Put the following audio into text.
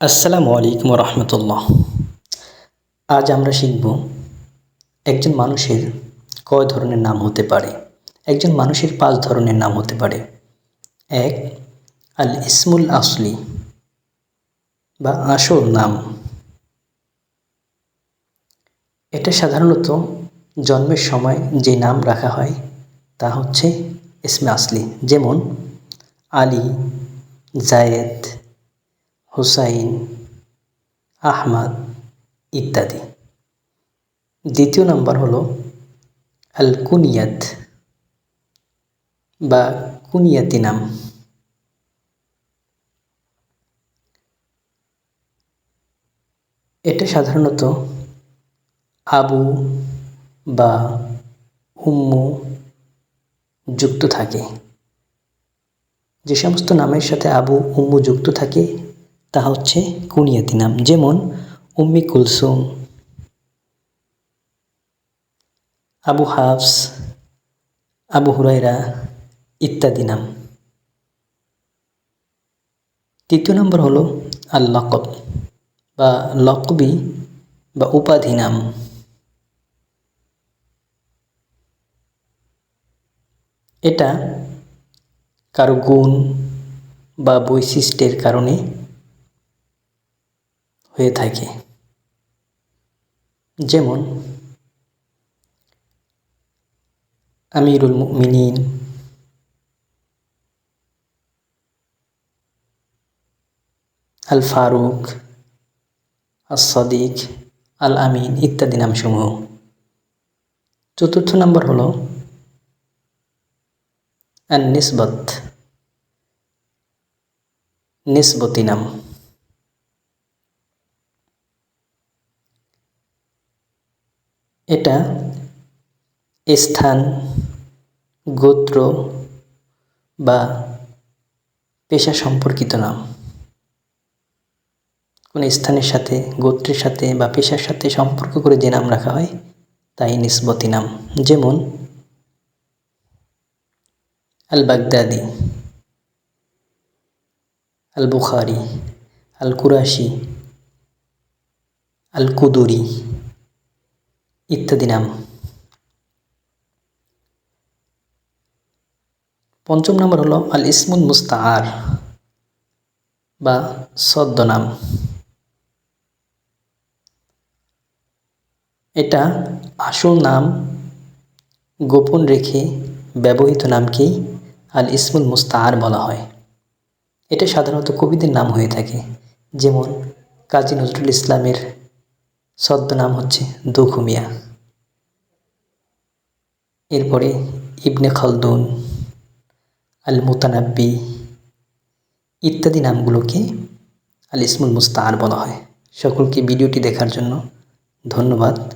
আসসালামু আলাইকুম রহমতুল্লাহ আজ আমরা শিখব একজন মানুষের কয় ধরনের নাম হতে পারে। একজন মানুষের পাঁচ ধরনের নাম হতে পারে। এক, আল ইসমুল আসলি বা আসল নাম। এটা সাধারণত জন্মের সময় যে নাম রাখা হয় তা হচ্ছে ইসমে আসলি। যেমন আলী, জায়েদ হুসাইন, আহমাদ ইত্যাদি। দ্বিতীয় নাম্বার হলো আল কুনিয়াত বা কুনিয়াতি নাম। এটা সাধারণত আবু বা উম্মু যুক্ত থাকে। যে সমস্ত নামের সাথে আবু, উম্মু যুক্ত থাকে তা হচ্ছে কুনিয়াতি নাম। যেমন, উম্মি কুলসুম, আবু হাফস, আবু হুরাইরা ইত্যাদি নাম। তৃতীয় নম্বর হলো আল লকব বা লকবি বা উপাধি নাম। এটা কারও গুণ বা বৈশিষ্ট্যের কারণে হয়ে থাকে। যেমন, আমিরুল মিনীন আল ফারুক আল সদিক আল আমিন ইত্যাদি নামসমূহ। চতুর্থ নম্বর হল নিসবত নিসবতি নাম। এটা স্থান, গোত্র বা পেশা সম্পর্কিত নাম। কোনো স্থানের সাথে, গোত্রের সাথে বা পেশার সাথে সম্পর্ক করে যে নাম রাখা হয়, তাই নিসবতি নাম। যেমন আল বাগদাদি আল বুখারি আল কুরাশি আল কুদুরি ইত্যাদি নাম পঞ্চম নম্বর হলো আল ইসমুল মুস্তাহার বা ছদ্মনাম এটা আসল নাম, গোপন রেখে ব্যবহৃত নামকেই আল ইসমুল মুস্তাহার বলা হয়। এটা সাধারণত কবিদের নাম হয়ে থাকে, যেমন কাজী নজরুল ইসলামের ছদ্মনাম হচ্ছে দুখুমিয়া এরপরে ইবনে খালদুন আল মুতানাব্বি ইত্যাদি নামগুলোকে আল ইসমুল মুস্তাহার বলা হয়। সকলকে ভিডিওটি দেখার জন্য ধন্যবাদ।